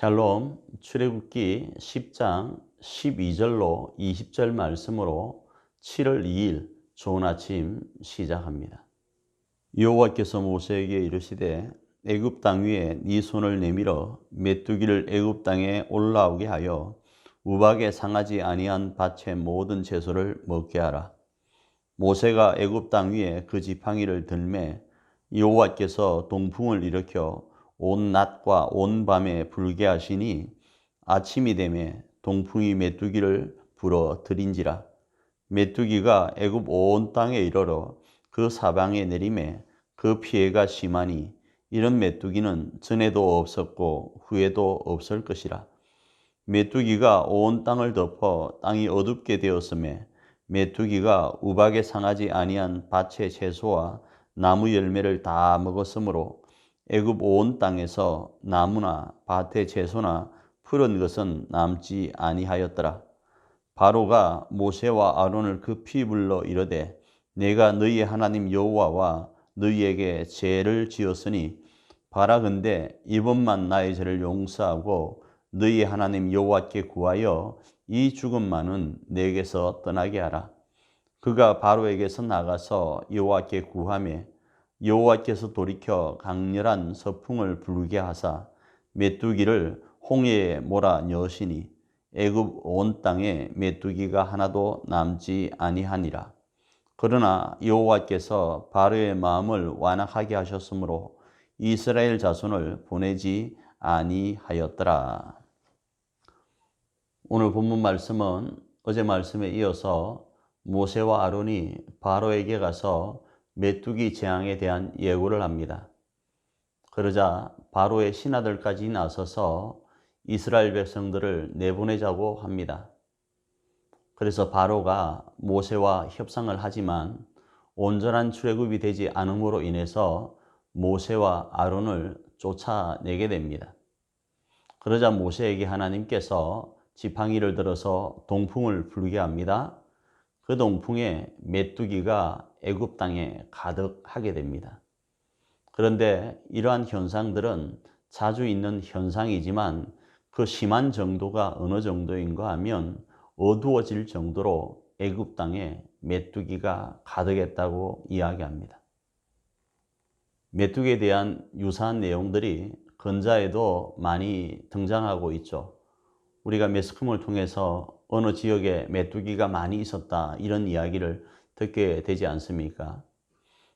샬롬 출애굽기 10장 12절로 20절 말씀으로 7월 2일 좋은 아침 시작합니다. 여호와께서 모세에게 이르시되 애굽 땅 위에 네 손을 내밀어 메뚜기를 애굽 땅에 올라오게 하여 우박에 상하지 아니한 밭의 모든 채소를 먹게 하라. 모세가 애굽 땅 위에 그 지팡이를 들매 여호와께서 동풍을 일으켜 온 낮과 온 밤에 불게 하시니 아침이 되매 동풍이 메뚜기를 불어 들인지라. 메뚜기가 애굽 온 땅에 이르러 그 사방에 내림에 그 피해가 심하니 이런 메뚜기는 전에도 없었고 후에도 없을 것이라. 메뚜기가 온 땅을 덮어 땅이 어둡게 되었음에 메뚜기가 우박에 상하지 아니한 밭의 채소와 나무 열매를 다 먹었으므로 애굽 온 땅에서 나무나 밭의 채소나 푸른 것은 남지 아니하였더라. 바로가 모세와 아론을 급히 불러 이르되 내가 너희의 하나님 여호와와 너희에게 죄를 지었으니 바라건대 이번만 나의 죄를 용서하고 너희의 하나님 여호와께 구하여 이 죽음만은 내게서 떠나게 하라. 그가 바로에게서 나가서 여호와께 구하며 여호와께서 돌이켜 강렬한 서풍을 불게 하사 메뚜기를 홍해에 몰아 여시니 애굽 온 땅에 메뚜기가 하나도 남지 아니하니라. 그러나 여호와께서 바로의 마음을 완악하게 하셨으므로 이스라엘 자손을 보내지 아니하였더라. 오늘 본문 말씀은 어제 말씀에 이어서 모세와 아론이 바로에게 가서 메뚜기 재앙에 대한 예고를 합니다. 그러자 바로의 신하들까지 나서서 이스라엘 백성들을 내보내자고 합니다. 그래서 바로가 모세와 협상을 하지만 온전한 출애굽이 되지 않음으로 인해서 모세와 아론을 쫓아내게 됩니다. 그러자 모세에게 하나님께서 지팡이를 들어서 동풍을 불게 합니다. 그 동풍에 메뚜기가 애굽 땅에 가득하게 됩니다. 그런데 이러한 현상들은 자주 있는 현상이지만 그 심한 정도가 어느 정도인가 하면 어두워질 정도로 애굽 땅에 메뚜기가 가득했다고 이야기합니다. 메뚜기에 대한 유사한 내용들이 근자에도 많이 등장하고 있죠. 우리가 매스컴을 통해서 어느 지역에 메뚜기가 많이 있었다 이런 이야기를 듣게 되지 않습니까?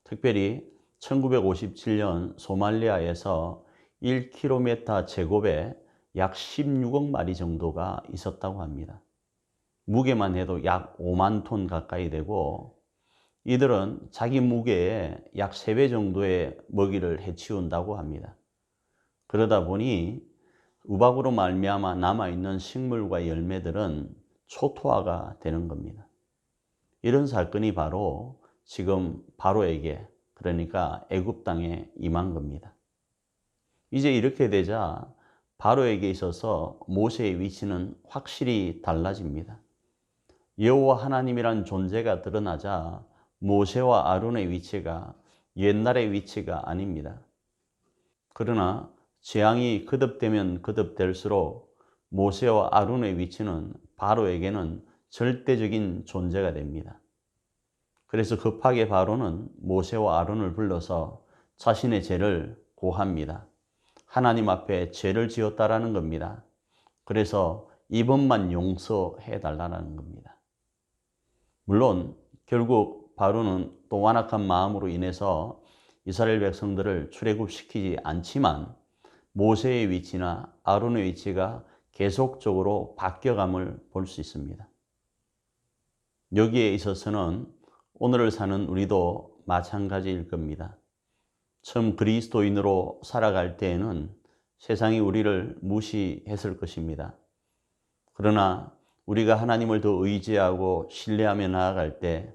특별히 1957년 소말리아에서 1km 제곱에 약 16억 마리 정도가 있었다고 합니다. 무게만 해도 약 5만 톤 가까이 되고 이들은 자기 무게의 약 3배 정도의 먹이를 해치운다고 합니다. 그러다 보니 우박으로 말미암아 남아있는 식물과 열매들은 초토화가 되는 겁니다. 이런 사건이 바로 지금 바로에게 그러니까 애굽 땅에 임한 겁니다. 이제 이렇게 되자 바로에게 있어서 모세의 위치는 확실히 달라집니다. 여호와 하나님이란 존재가 드러나자 모세와 아론의 위치가 옛날의 위치가 아닙니다. 그러나 재앙이 거듭되면 거듭될수록 모세와 아론의 위치는 바로에게는 절대적인 존재가 됩니다. 그래서 급하게 바로는 모세와 아론을 불러서 자신의 죄를 고합니다. 하나님 앞에 죄를 지었다라는 겁니다. 그래서 이번만 용서해 달라는 겁니다. 물론 결국 바로는 또 완악한 마음으로 인해서 이스라엘 백성들을 출애굽시키지 않지만 모세의 위치나 아론의 위치가 계속적으로 바뀌어감을 볼 수 있습니다. 여기에 있어서는 오늘을 사는 우리도 마찬가지일 겁니다. 처음 그리스도인으로 살아갈 때에는 세상이 우리를 무시했을 것입니다. 그러나 우리가 하나님을 더 의지하고 신뢰하며 나아갈 때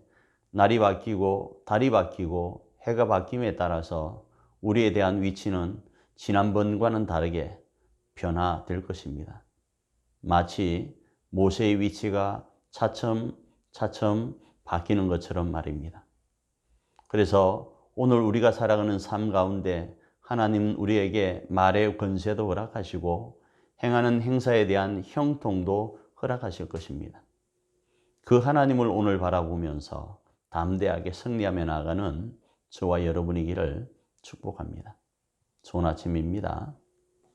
날이 바뀌고 달이 바뀌고 해가 바뀜에 따라서 우리에 대한 위치는 지난번과는 다르게 변화될 것입니다. 마치 모세의 위치가 차츰 차츰 바뀌는 것처럼 말입니다. 그래서 오늘 우리가 살아가는 삶 가운데 하나님 우리에게 말의 권세도 허락하시고 행하는 행사에 대한 형통도 허락하실 것입니다. 그 하나님을 오늘 바라보면서 담대하게 승리하며 나가는 저와 여러분이기를 축복합니다. 좋은 아침입니다.